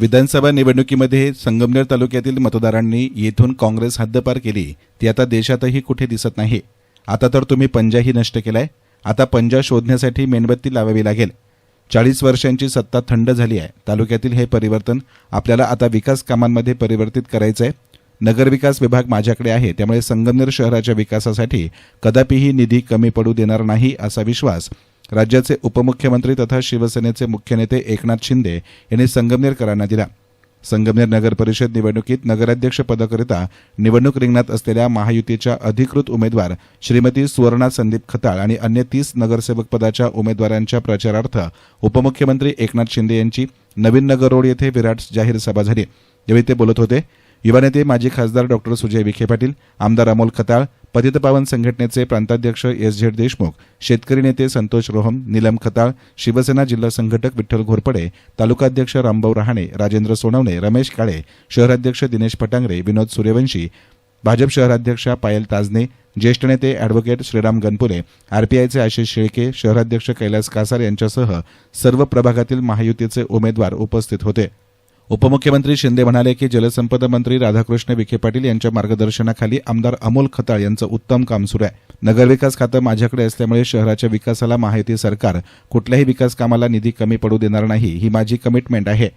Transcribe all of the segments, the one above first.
विधानसभा निवडणुकीमध्ये संगमनेर तालुक्यातील मतदारांनी येथून काँग्रेस हद्दपार केली ती आता देशातही कुठे दिसत नाही. आता तर तुम्ही पंजाही नष्ट केलाय. आता पंजा शोधण्यासाठी मेणबत्ती लावावी लागेल. चाळीस वर्षांची सत्ता थंड झाली आहे. तालुक्यातील हे परिवर्तन आपल्याला आता विकास कामांमध्ये परिवर्तित करायचं आहे नगरविकास विभाग माझ्याकडे आहे त्यामुळे संगमनेर शहराच्या विकासासाठी कदापिही निधी कमी पडू देणार नाही असा विश्वास राज्याचे उपमुख्यमंत्री तथा शिवसेनेचे मुख्य नेते एकनाथ शिंदे यांनी संगमनेरकरांना दिला. संगमनेर नगर परिषद निवडणुकीत नगराध्यक्ष पदाकरिता निवडणूक रिंगणात असलेल्या महायुतीच्या अधिकृत उमेदवार श्रीमती सुवर्णा संदीप खताळ आणि अन्य तीस नगरसेवक पदाच्या उमेदवारांच्या प्रचारार्थ उपमुख्यमंत्री एकनाथ शिंदे यांची नवीन नगर रोड येथे विराट जाहीर सभा झाली. यावेळी ते बोलत होते युवा नेते माजी खासदार डॉक्टर सुजय विखे पाटील आमदार अमोल खताळ पतितपावन संघटनेचे प्रांताध्यक्ष एस झेड देशमुख शेतकरी नेते संतोष रोहम निलम खताळ शिवसेना जिल्हा संघटक विठ्ठल घोरपडे तालुकाध्यक्ष रामभाऊ रहाणे राजेंद्र सोनवणे रमेश काळे शहराध्यक्ष दिनेश फटांगरे विनोद सूर्यवंशी भाजप शहराध्यक्षा पायल ताजने ज्येष्ठ नेते अॅडव्होकेट श्रीराम गणपुले आरपीआयचे आशिष शेळके शहराध्यक्ष कैलास कासार यांच्यासह सर्व प्रभागातील महायुतीचे उमेदवार उपस्थित होते. उपमुख्यमंत्री शिंदे म्हणाले की जलसंपदा मंत्री राधाकृष्ण विखे पाटील यांच्या मार्गदर्शनाखाली आमदार अमोल खताळ यांचं उत्तम काम सुरू आहे. नगरविकास खातं माझ्याकडे असल्यामुळे शहराच्या विकासाला महायुती सरकार कुठल्याही विकास कामाला निधी कमी पडू देणार नाही ही माझी कमिटमेंट आहे.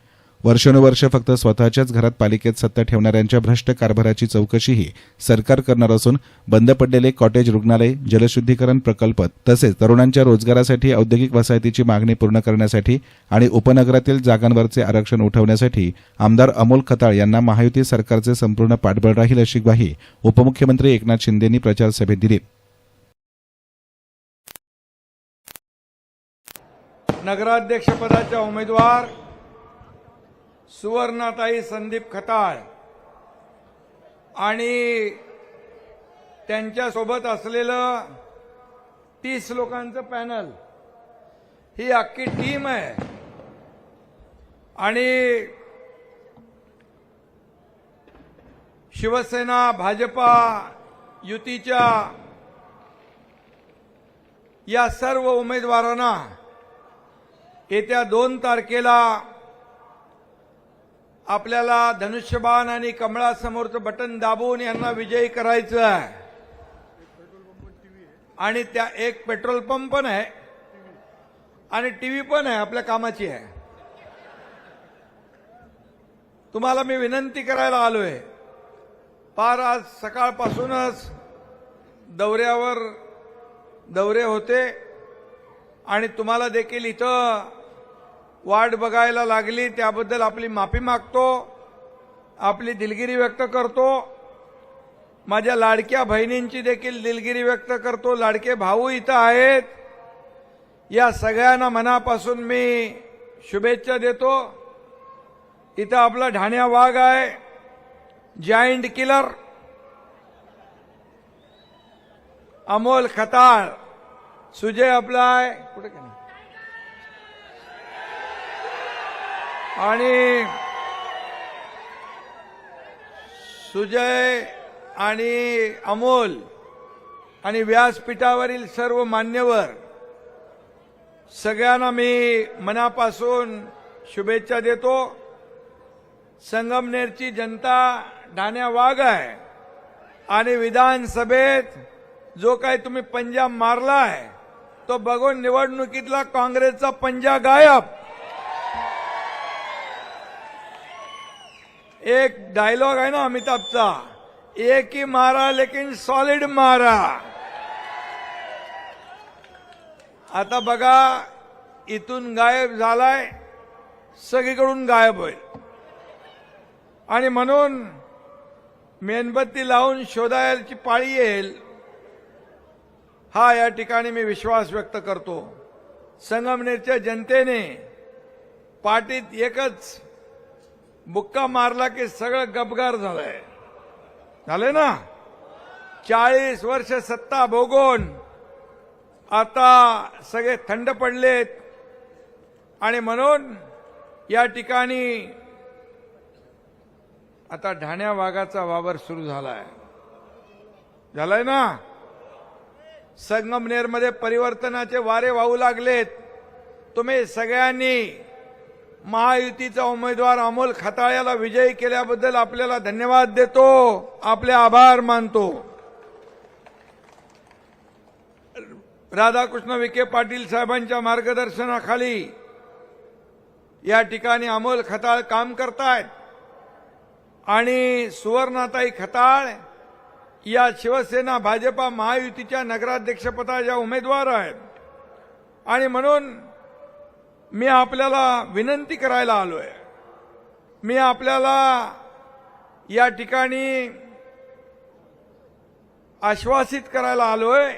वर्षानुवर्ष फक्त स्वतःच्याच घरात पालिकेत सत्ता ठेवणाऱ्यांच्या भ्रष्ट कारभाराची चौकशीही सरकार करणार असून बंद पडलेले कॉटेज रुग्णालय जलशुद्धीकरण प्रकल्प तसेच तरुणांच्या रोजगारासाठी औद्योगिक वसाहतीची मागणी पूर्ण करण्यासाठी आणि उपनगरातील जागांवरचे आरक्षण उठवण्यासाठी आमदार अमोल खताळ यांना महायुती सरकारचे संपूर्ण पाठबळ राहील अशी ग्वाही उपमुख्यमंत्री एकनाथ शिंदेंनी प्रचारसभेत दिली. नगराध्यक्षपदाच्या उमेदवार सुवर्णाताई संदीप खताळ आणि त्यांच्यासोबत असलेलं तीस लोकांचं पॅनल. ही अख्खी टीम आहे. आणि शिवसेना भाजपा युतीच्या या सर्व उमेदवारांना येत्या दोन तारखेला आपल्याला धनुष्यबाण आणि कमळासमोरचं बटन दाबून यांना विजयी करायचं आहे. आणि त्या एक पेट्रोल पंप पण आहे. आणि टीव्ही पण आहे आपल्या कामाची आहे. तुम्हाला मी विनंती करायला आलोय. पार आज सकाळपासूनच दौऱ्यावर दौरे होते. आणि तुम्हाला देखील इथं वाट बघायला लागली त्याबद्दल आपली माफी मागतो आपली दिलगिरी व्यक्त करतो. माझ्या लाडक्या बहिणींची देखील दिलगिरी व्यक्त करतो. लाडके भाऊ इथं आहेत. या सगळ्यांना मनापासून मी शुभेच्छा देतो. इथं आपला ढाण्या वाघ आहे. Giant killer Amol Khatal. Sujay आपला आहे. कुठे काय आणि सुजय आणि अमोल आणि व्यासपीठावरील सर्व मान्यवर सगळ्यांना मी मनापासून शुभेच्छा देतो. संगमनेरची जनता ढाण्या वाघ आहे आणि विधानसभेत जो काही तुम्ही पंजा आहे तो बघून निवडणुकीतला काँग्रेसचा पंजा गायब. एक डायलॉग आहे ना अमिताभचा? एक ही मारा लेकिन सॉलिड मारा. आता बघा इथून गायब झालाय सगळीकडून गायब होईल. आणि म्हणून मेणबत्ती लावून शोधायची पाळी येईल हा या ठिकाणी मी विश्वास व्यक्त करतो. संगमनेरच्या जनतेने पाटीत एकच बुक्का मारला की सगळं गबगार झालंय. झालंय ना? चाळीस वर्ष सत्ता भोगून आता सगळे थंड पडलेत. आणि म्हणून या ठिकाणी आता ढाण्या वाघाचा वावर सुरू झालाय. झालाय ना? संगमनेरमध्ये परिवर्तनाचे वारे वाहू लागलेत. तुम्ही सगळ्यांनी महायुतीचा उमेदवार अमोल खताळ्याला विजयी केल्याबद्दल आपल्याला धन्यवाद देतो. आपले आभार मानतो. राधाकृष्ण विखे पाटील साहेबांच्या मार्गदर्शनाखाली या ठिकाणी अमोल खताळ काम करतायत. आणि सुवर्णाताई खताळ या शिवसेना भाजपा महायुतीच्या नगराध्यक्षपदाच्या उमेदवार आहेत. आणि म्हणून मी आपल्याला विनंती करायला आलोय. मी आपल्याला या ठिकाणी आश्वासित करायला आलोय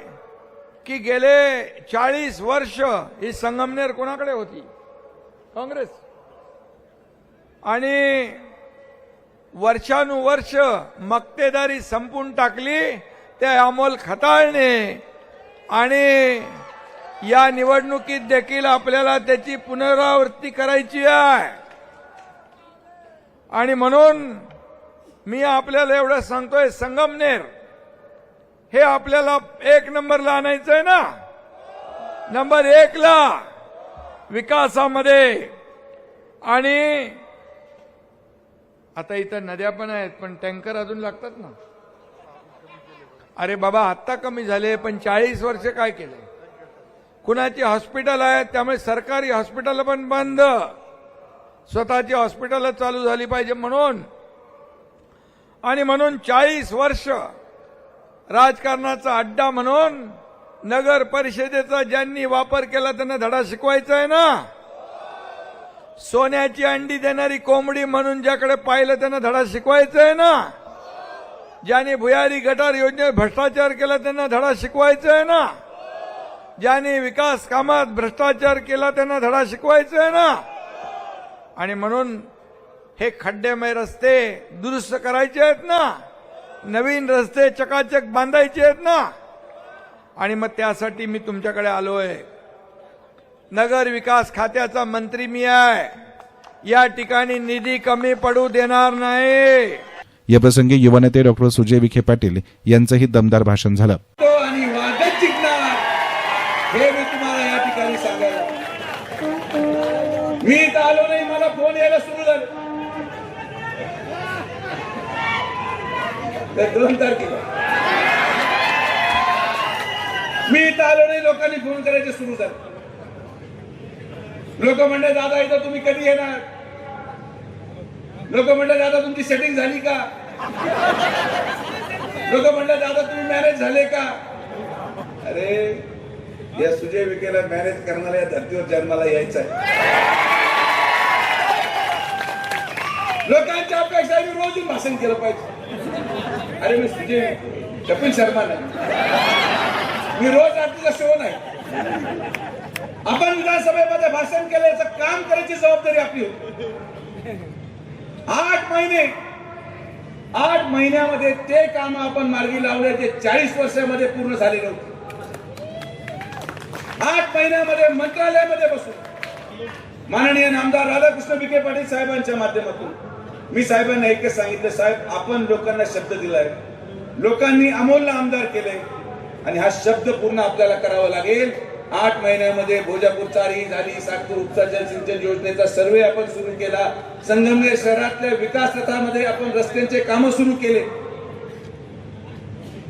की गेले चाळीस वर्ष ही संगमनेर कोणाकडे होती? काँग्रेस. आणि वर्षानुवर्ष मक्तेदारी संपून टाकली त्या अमोल खताळने आणि या निवडणुकीत देखील आपल्याला त्याची पुनरावृत्ती करायची आहे. आणि म्हणून मी आपल्याला एवढं सांगतोय संगमनेर हे आपल्याला एक नंबरला आणायचं आहे ना? नंबर एकला विकासामध्ये. आणि आता इथं नद्या पण आहेत पण टँकर अजून लागतात ना? अरे बाबा आत्ता कमी झाले पण चाळीस वर्ष काय केले कुणाची हॉस्पिटल आहेत त्यामुळे सरकारी हॉस्पिटल पण बंद. स्वतःची हॉस्पिटल चालू झाली पाहिजे म्हणून. आणि म्हणून चाळीस वर्ष राजकारणाचा अड्डा म्हणून नगर परिषदेचा ज्यांनी वापर केला त्यांना धडा शिकवायचा आहे ना. सोन्याची अंडी देणारी कोंबडी म्हणून ज्याकडे पाहिलं त्यांना धडा शिकवायचा आहे ना. ज्यांनी भुयारी गटार योजनेत भ्रष्टाचार केला त्यांना धडा शिकवायचा आहे ना. ज्यांनी विकास कामात भ्रष्टाचार केला त्यांना धडा शिकवायचा आहे ना. आणि म्हणून हे खड्डेमय रस्ते दुरुस्त करायचे आहेत ना. नवीन रस्ते चकाचक बांधायचे आहेत ना. आणि मग त्यासाठी मी तुमच्याकडे आलोय. नगर विकास खात्याचा मंत्री मी आहे. या ठिकाणी निधी कमी पडू देणार नाही. या प्रसंगी युवा नेते डॉक्टर सुजय विखे पाटील यांचंही दमदार भाषण झालं. आणि वादच जिंकणार. हे मी तुम्हाला या ठिकाणी सांगायला मी इथं आलो नाही मला फोन यायला सुरू झाले. तर दोन तारखेला. मी इथं आलो नाही लोकांनी फोन करायचे सुरू झाले. लोक म्हणले दादा इथं तुम्ही कधी येणार? लोक म्हणले दादा तुमची सेटिंग झाली का? लोक म्हणले दादा तुम्ही मॅरेज झाले का? अरे या सुजय विखेला मॅरेज करणाऱ्या या धर्तीवर जन्माला यायचं आहे. लोकांच्या अपेक्षा मी रोज भाषण केलं पाहिजे. अरे मी सुजय कपिल शर्मा नाही. मी रोज रात्रीचा शो नाही. आपण विधानसभेमध्ये भाषण केल्याचं काम करायची जबाबदारी आपली होती. आठ महिने आठ महिन्यामध्ये ते काम आपण मार्गी लावले ते चाळीस वर्षामध्ये पूर्ण झाले नव्हते आठ महिन्यामध्ये मंत्रालयामध्ये बसून. माननीय नामदार राधाकृष्ण विखे पाटील साहेबांच्या माध्यमातून मी साहेबांना एकच सांगितलं साहेब आपण लोकांना शब्द दिलाय. लोकांनी अमोलला आमदार केले आणि हा शब्द पूर्ण आपल्याला करावा लागेल. आठ महिन्यामध्ये भोजापूर चारही झाली सातपूर उपसा जलसिंचन योजनेचा सर्वे आपण सुरू केला. संगमनेर शहरातल्या विकास रथामध्ये आपण रस्त्यांचे कामं सुरू केले.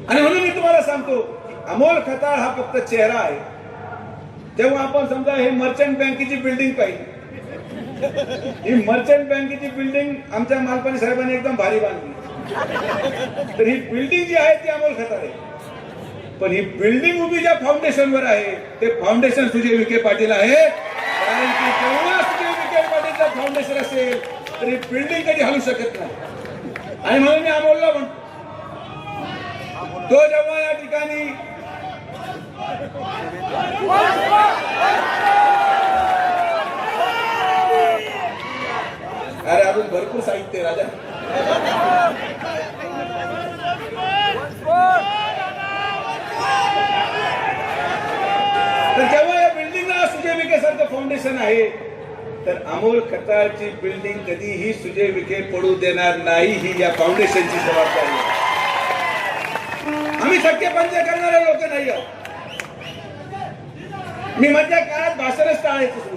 आणि म्हणून मी तुम्हाला सांगतो अमोल खताळ हा फक्त चेहरा आहे. तेव्हा आपण समजा हे मर्चंट बँकेची बिल्डिंग पाहिली. ही मर्चंट बँकेची बिल्डिंग आमच्या मालपानी साहेबांनी एकदम भारी बांधली. तर ही बिल्डिंग जी आहे ती अमोल खताळ आहे. पण ही बिल्डिंग उभी ज्या फाउंडेशनवर आहे ते फाउंडेशन सुजय विखे पाटील आहे कारण की जेव्हा सुजय विखे पाटीलचं फाउंडेशन असेल तर ही बिल्डिंग कधी हलू शकत नाही. आणि म्हणून मी अमोलला म्हणतो तो जेव्हा या ठिकाणी अरे अजून भरपूर साहित्य राजा. तर जेव्हा या बिल्डिंगला सुजय विखे सारखं फाउंडेशन आहे. तर अमोल खताळची बिल्डिंग कधीही सुजय विखे पडू देणार नाही ही या फाउंडेशनची जबाबदारी आहे. आम्ही सख्य पंच करणारे लोक नाही आहोत. मी मधल्या काळात भाषणच टाळायचं. सुरू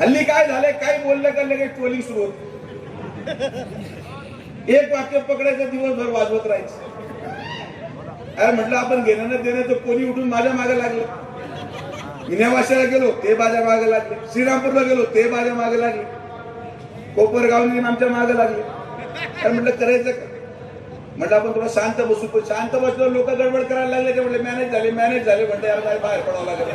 हल्ली काय झालंय काय बोललं का लगेच ट्रोलिंग सुरू होत. एक वाक्य पकडायचं दिवसभर वाजवत राहायचं. अरे म्हटलं आपण घेणं न देणं तर कोणी उठून माझ्या मागे लागलं. मी गेलो ते माझ्या मागे लागले. श्रीरामपूरला गेलो ते माझ्या मागे लागले. कोपरगावने आमच्या मागे लागले. अरे म्हटलं करायचं का? म्हटलं आपण थोडं शांत बसू. पण शांत बसलो लोक गडबड करायला लागले ते म्हटले मॅनेज झाले मॅनेज झाले. म्हणते यार काय बाहेर पडावं लागेल.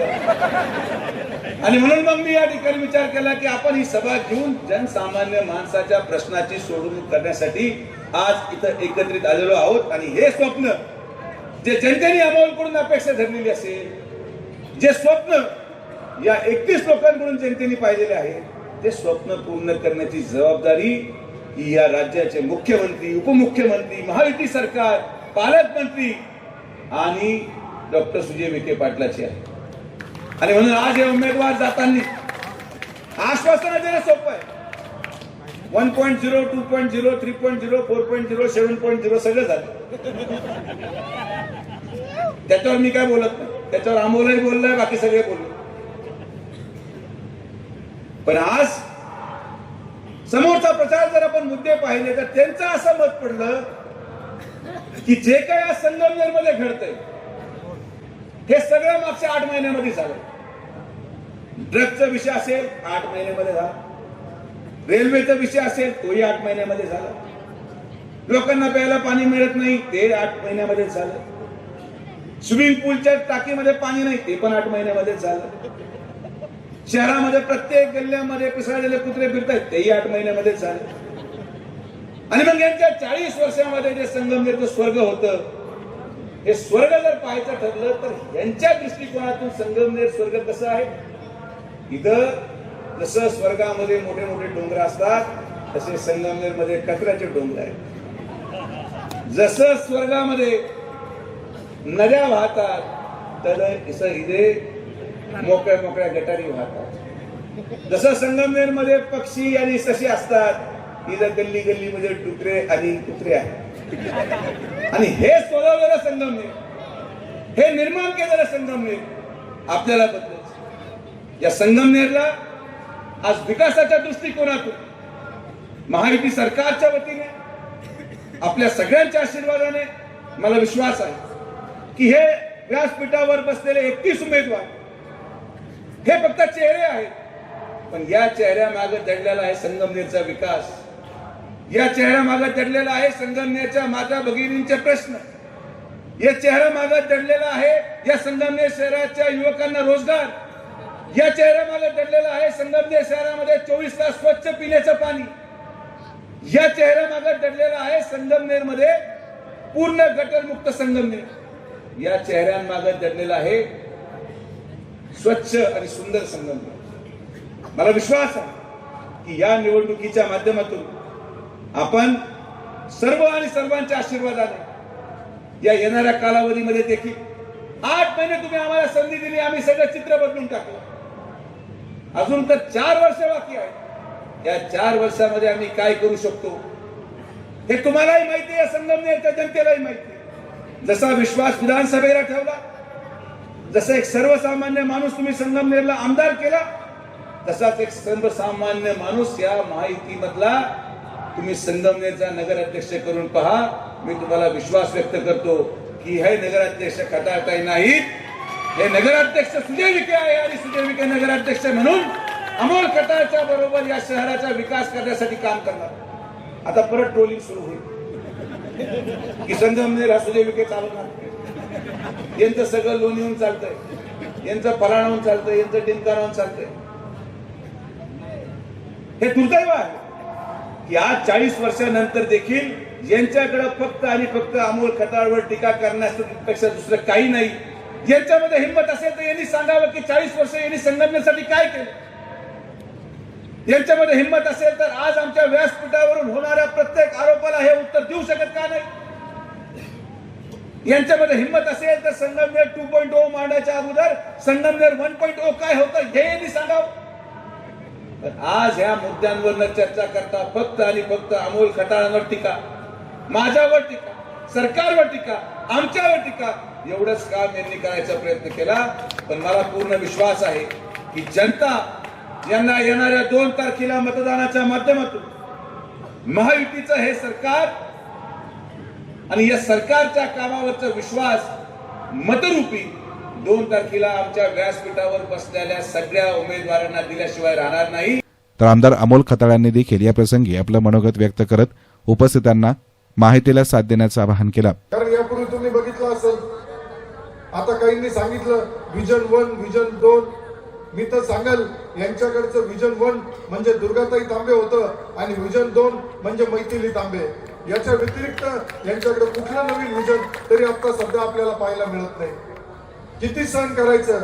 आणि म्हणून मग मी या ठिकाणी विचार केला की आपण ही सभा घेऊन जनसामान्य माणसाच्या प्रश्नाची सोडवणूक करण्यासाठी आज इथं एकत्रित आलेलो आहोत. आणि हे स्वप्न जे जनतेने अमोलकडून अपेक्षा धरलेली असेल जे स्वप्न या एकतीस लोकांकडून जनतेने पाहिलेले आहे ते स्वप्न पूर्ण करण्याची जबाबदारी ही या राज्याचे मुख्यमंत्री उपमुख्यमंत्री महायुती सरकार पालकमंत्री आणि डॉक्टर सुजय विखे पाटलाची आहे आणि म्हणून आज हे उमेदवार जाताना आश्वासन देणं सोपं आहे one point zero two point zero three point zero four point zero seven point zero सगळं झालं त्याच्यावर मी काय बोलत नाही. त्याच्यावर अमोलही बोललाय बाकी सगळे बोललो. पण आज समोरचा प्रचार जर आपण मुद्दे पाहिले तर त्यांचं असं मत पडलं की जे काय आज संगमनेरमध्ये घडतंय हे सगळं मागच्या आठ महिन्यामध्ये झालं. ड्रगचा विषय असेल आठ महिन्यामध्ये झाला. रेल्वेचा विषय असेल तोही आठ महिन्यामध्ये झाला. लोकांना प्यायला पाणी मिळत नाही ते आठ महिन्यामध्ये झालं. स्विमिंग पूलच्या टाकीमध्ये पाणी नाही ते पण आठ महिन्यामध्ये झालं. शहरामध्ये प्रत्येक गल्ल्यामध्ये पिसाळलेले कुत्रे फिरतायत. तेही आठ महिन्यामध्ये झालं. आणि मग यांच्या चाळीस वर्षामध्ये जे संगमनेरचं स्वर्ग होतं हे स्वर्ग जर पाहायचं ठरलं तर यांच्या दृष्टिकोनातून संगमनेर स्वर्ग कसं आहे? इथं जसं स्वर्गामध्ये मोठे मोठे डोंगर असतात तसे संगमनेरमध्ये कचऱ्याचे डोंगर आहेत. जसं स्वर्गामध्ये नद्या वाहतात तर इथे मोकळ्या मोकळ्या गटारी वाहतात. जसं संगमनेरमध्ये पक्षी आणि सशी असतात तिथं गल्ली गल्ली मध्ये डुकरे आणि कुत्रे आहेत. आणि हे सोडवलेलं संगमनेर. हे निर्माण केलेलं संगमनेर. आपल्याला बदलायचं. या संगमनेरला आज विकासाच्या दृष्टिकोनातून महायुती सरकारच्या वतीने आपल्या सगळ्यांच्या आशीर्वादाने मला विश्वास आहे की हे व्यासपीठावर बसलेले एकतीस उमेदवार हे फक्त चेहरे आहेत. पण या चेहऱ्या मागे दडलेला आहे संगमनेरचा विकास. या चेहऱ्या मागे दडलेला आहे संगमनेरच्या माता भगिनींचे प्रश्न. या चेहरा मागे दडलेला आहे या संगमनेर शहराच्या युवकांना रोजगार. या चेहऱ्या मागे दडलेला आहे संगमनेर शहरामध्ये चोवीस तास स्वच्छ पिण्याचं पाणी. या चेहऱ्या मागे दडलेला आहे संगमनेरमध्ये पूर्ण गटरमुक्त संगमनेर. या चेहऱ्यांमागे दडलेला आहे स्वच्छ आणि सुंदर संगम. मला विश्वास आहे की या निवडणुकीच्या माध्यमातून आपण सर्व आणि सर्वांच्या आशीर्वादाने या येणाऱ्या कालावधीमध्ये देखील आठ महिने तुम्ही आम्हाला संधी दिली आम्ही सगळं चित्र बदलून टाकलं. अजून तर चार वर्ष बाकी आहे या चार वर्षामध्ये आम्ही काय करू शकतो हे तुम्हालाही माहिती आहे संगमनेरच्या जनतेलाही माहिती आहे. जसा विश्वास विधानसभेला ठेवला जसं एक सर्वसामान्य माणूस तुम्ही संगमनेरला आमदार केला तसाच एक सर्वसामान्य माणूस या माहितीमधला तुम्ही संगमनेरचा नगराध्यक्ष करून पहा. मी तुम्हाला विश्वास व्यक्त करतो की हे नगराध्यक्ष खटाळताही नाहीत. हे नगराध्यक्ष सुजय विखे आहे आणि सुजय विखे नगराध्यक्ष म्हणून अमोल खटाळच्या बरोबर या शहराचा विकास करण्यासाठी काम करणार. आता परत ट्रोलिंग सुरू होईल. की संगमनेर हा सुजय विखे चालवणार यांचं सगळं लोन येऊन चालतंय. यांचं फलाणावून चालतंय यांचं टिमकारावून चालतंय. हे दुर्दैव आहे की आज चाळीस वर्षानंतर देखील यांच्याकडे फक्त आणि फक्त अमोल खताळवर टीका करण्यापेक्षा दुसरं काही नाही. यांच्यामध्ये हिंमत असेल तर यांनी सांगावं की चाळीस वर्ष यांनी संघटनेसाठी काय केलं? यांच्यामध्ये हिंमत असेल तर आज आमच्या व्यासपीठावरून होणाऱ्या प्रत्येक आरोपाला हे उत्तर देऊ शकत का नाही? यांच्यामध्ये हिंमत असेल तर संगमनेर टू पॉईंट ओ मांडायच्या अगोदर संगमनेर वन पॉईंट ओ काय होतं हे यांनी सांगावं. पण आज ह्या मुद्द्यांवर चर्चा करता फक्त आणि फक्त अमोल खटाळांवर टीका माझ्यावर टीका सरकारवर टीका आमच्यावर टीका एवढंच काम यांनी करायचा प्रयत्न केला. पण मला पूर्ण विश्वास आहे की जनता यांना येणाऱ्या दोन तारखेला मतदानाच्या माध्यमातून महायुतीचं हे सरकार आणि या सरकारच्या कामावरचा विश्वास मतरूपी दोन तारखेला आमच्या व्यासपीठावर बसलेल्या सगळ्या उमेदवारांना दिल्याशिवाय राहणार नाही. तर आमदार अमोल खताळांनी देखील या प्रसंगी आपलं मनोगत व्यक्त करत उपस्थितांना माहितीला साथ देण्याचं आवाहन केलं. कारण यापूर्वी तुम्ही बघितलं असेल आता काहींनी सांगितलं विजन वन विजन दोन. मी तर सांगाल यांच्याकडचं विजन वन म्हणजे दुर्गाताई तांबे होतं आणि विजन दोन म्हणजे मैथिली तांबे. याच्या व्यतिरिक्त यांच्याकडे कुठलं नवीन विजन तरी आता सध्या आपल्याला पाहायला मिळत नाही. किती सहन करायचं?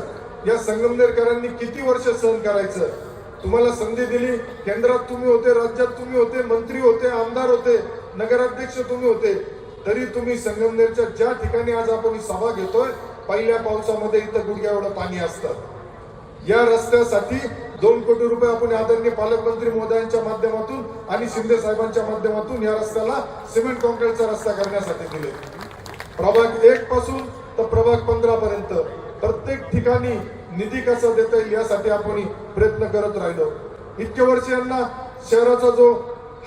या संगमनेरकरांनी किती वर्ष सहन करायचं? तुम्हाला संधी दिली. केंद्रात तुम्ही होते राज्यात तुम्ही होते मंत्री होते आमदार होते नगराध्यक्ष तुम्ही होते. तरी तुम्ही संगमनेरच्या ज्या ठिकाणी आज आपण सभा घेतोय पहिल्या पावसामध्ये इथं गुडघ्या एवढं पाणी असतं. या रस्त्यासाठी दोन कोटी रुपये आपण आदरणीय पालकमंत्री मोदयांच्या माध्यमातून आणि शिंदे साहेबांच्या माध्यमातून या रस्त्याला सिमेंट कॉन्क्रीटचा रस्ता करण्यासाठी दिले. प्रभाग एक पासून तर प्रभाग पंधरा पर्यंत प्रत्येक ठिकाणी निधी कसा देता येईल यासाठी आपण प्रयत्न करत राहिलो. इतके वर्ष यांना शहराचा जो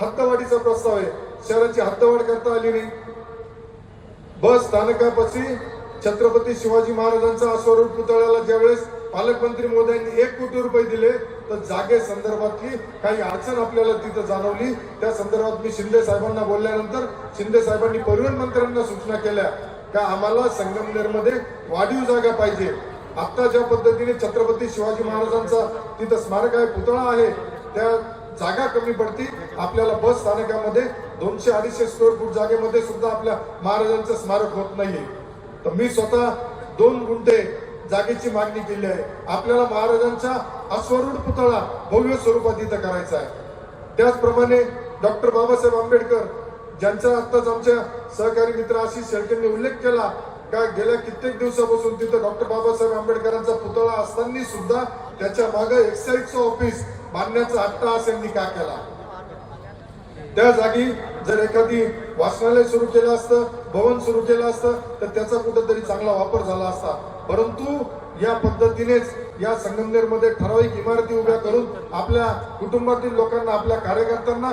हद्दवाढीचा प्रस्ताव आहे शहराची हद्दवाढ करता आली नाही. बस स्थानकापाशी छत्रपती शिवाजी महाराजांचा अश्वरूढ पुतळ्याला ज्यावेळेस पालकमंत्री मोदयांनी एक कोटी रुपये दिले तर जागे संदर्भातली काही अडचण आपल्याला तिथं जाणवली. त्या संदर्भात मी शिंदे साहेबांना बोलल्यानंतर शिंदे साहेबांनी परिवहन मंत्र्यांना सूचना केल्या का आम्हाला संगमनेरमध्ये वाढीव जागा पाहिजे. आता ज्या पद्धतीने छत्रपती शिवाजी महाराजांचा तिथं स्मारक आहे पुतळा आहे त्या जागा कमी पडती. आपल्याला बस स्थानकामध्ये दोनशे अडीचशे स्क्वेअर फूट जागेमध्ये सुद्धा आपल्या महाराजांचं स्मारक होत नाहीये. तर मी स्वतः दोन गुंठे जागेची मागणी केली आहे. आपल्याला महाराजांचा अस्वरूढ पुतळा भव्य स्वरूपात इथं करायचा आहे. त्याचप्रमाणे डॉक्टर बाबासाहेब आंबेडकर ज्यांचा आत्ताच आमच्या सहकारी मित्र आशिष शेळकेंनी उल्लेख केला का गेल्या कित्येक दिवसापासून तिथं डॉक्टर बाबासाहेब आंबेडकरांचा पुतळा असताना सुद्धा त्याच्यामागे एक्साईजचं ऑफिस बांधण्याचा हट्टा यांनी का केला. त्या जागी जर एखादी वाचनालय सुरू केलं असतं भवन सुरू केलं असतं तर त्याचा कुठेतरी चांगला वापर झाला असता. परंतु या पद्धतीनेच या संगमनेरमध्ये ठराविक इमारती उभ्या करून आपल्या कुटुंबातील लोकांना आपल्या कार्यकर्त्यांना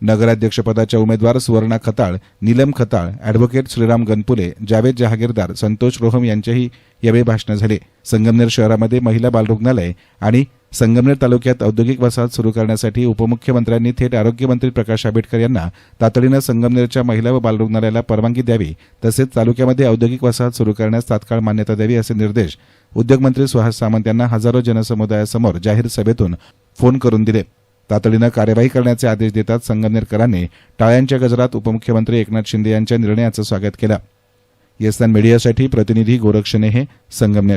नगराध्यक्षपदाच्या उमेदवार सुवर्णा खताळ नीलम खताळ अॅडव्होकेट श्रीराम गणपुले जावेद जहागीरदार संतोष रोहम यांचेही यावेळी भाषणं झाले. संगमनेर शहरामध्ये महिला बालरुग्णालय आणि संगमनेर तालुक्यात औद्योगिक वसाहत सुरू करण्यासाठी उपमुख्यमंत्र्यांनी थेट आरोग्यमंत्री प्रकाश आंबेडकर यांना तातडीनं संगमनेरच्या महिला व बालरुग्णालयाला परवानगी द्यावी तसेच तालुक्यामध्ये औद्योगिक वसाहत सुरू करण्यास तात्काळ मान्यता द्यावी असे निर्देश उद्योगमंत्री सुहास सामंत यांना हजारो जनसमुदायासमोर जाहीर सभेतून फोन करून दिले. तातडीनं कार्यवाही करण्याचे आदेश देतात संगमनेरकरांनी टाळ्यांच्या गजरात उपमुख्यमंत्री एकनाथ शिंदे यांच्या निर्णयाचं स्वागत केलं. येस्तान मीडियासाठी प्रतिनिधी गोरक्षणे हे संगमनेर.